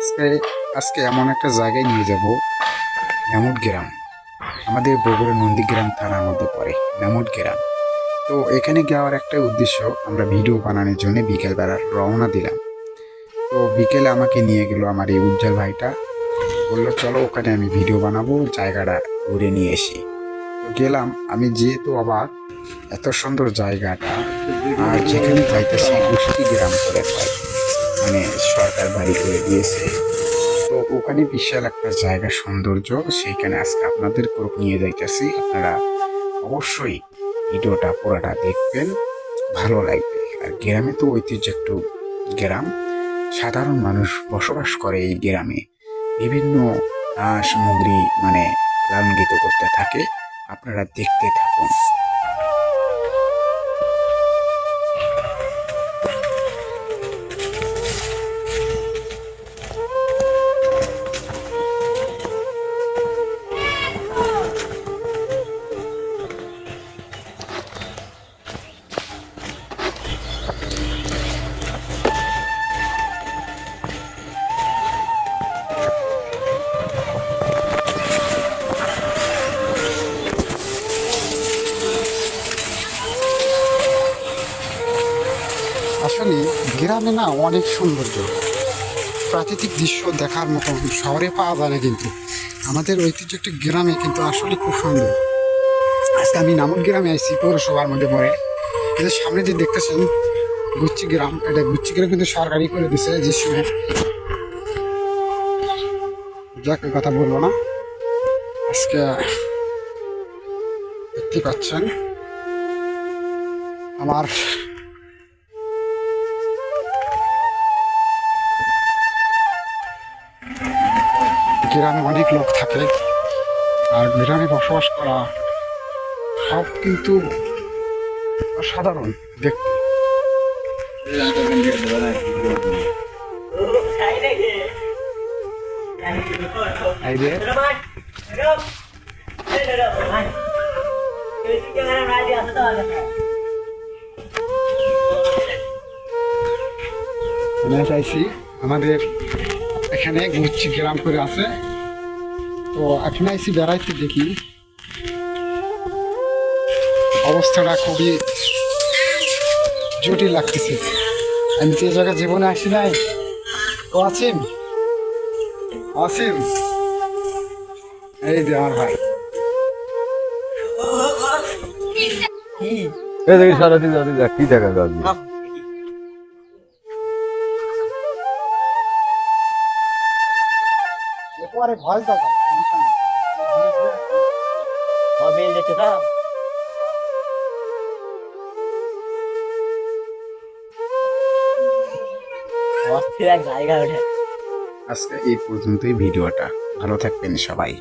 আজকে আজকে এমন একটা জায়গায় নিয়ে যাব, নামুট গ্রাম। আমাদের বগুড়া নন্দীগ্রাম থানার মধ্যে পড়ে, নামুট গ্রাম। তো এখানে যাওয়ার একটা উদ্দেশ্য, আমরা ভিডিও বানানোর জন্য বিকেলবেলা রওনা দিলাম। তো বিকেলে আমাকে নিয়ে গেল আমার এই উজ্জ্বল ভাইটা। বলল, চলো ওখানে আমি ভিডিও বানাবো, জায়গাটা ঘুরে নিয়ে এসি। গেলাম। আমি যেহেতু অবাক, এত সুন্দর জায়গাটা, আর যেখানে যাইতেছি গোষ্ঠী গ্রাম করে হয়। মানে সরকার বাড়ি করে দিয়েছে। তো ওখানে বিশাল একটা জায়গা সৌন্দর্য, সেইখানে আজকে আপনাদের নিয়ে যাইতেছি। আপনারা অবশ্যই ভিডিওটা পুরোটা দেখবেন, ভালো লাগবে। আর গ্রামে তো ঐতিহ্য একটু গ্রাম। সাধারণ মানুষ বসবাস করে এই গ্রামে। বিভিন্ন সামগ্রী মানে লালনগীত করতে থাকে। আপনারা দেখতে থাকুন। আসলে গ্রামে না অনেক সৌন্দর্য। প্রাকৃতিক দৃশ্য দেখার মতো শহরে পাওয়া যায় না কিন্তু। আমাদের ঐতিহ্য একটি গ্রামে কিন্তু আসলে খুব সুন্দর। আজকে আমি নামুন গ্রামে আইছি, পৌরসভার মধ্যে পড়ে। এদের সামনে যে দেখতেছেন, গুচ্ছি গ্রাম, এটা গুচ্ছি গ্রাম কিন্তু সরকারি করে দিছে যে সময় যাকে কথা বলব না। আজকে দেখতে পাচ্ছেন, আমার গ্রামে অনেক লোক থাকে আর গ্রামে বসবাস করা সব কিন্তু সাধারণ দেখতে। চাইছি আমাদের এখানে গুচ্ছি গ্রাম করে আছে। তো এখন আইসি বেড়াইতে দেখি। অবস্থাটা খুবই জটিল লাগতেছে। আমি তো এই জায়গায় জীবনে আসি নাই। ও আসিম? আসিম? এই যে আমার ভাই। এই দেখি সারাদিন সারাদিন দেখ কি দেখা যাবে পরে ভয় জায়গা আজকে এই পর্যন্তই ভিডিওটা। ভালো থাকবেন সবাই।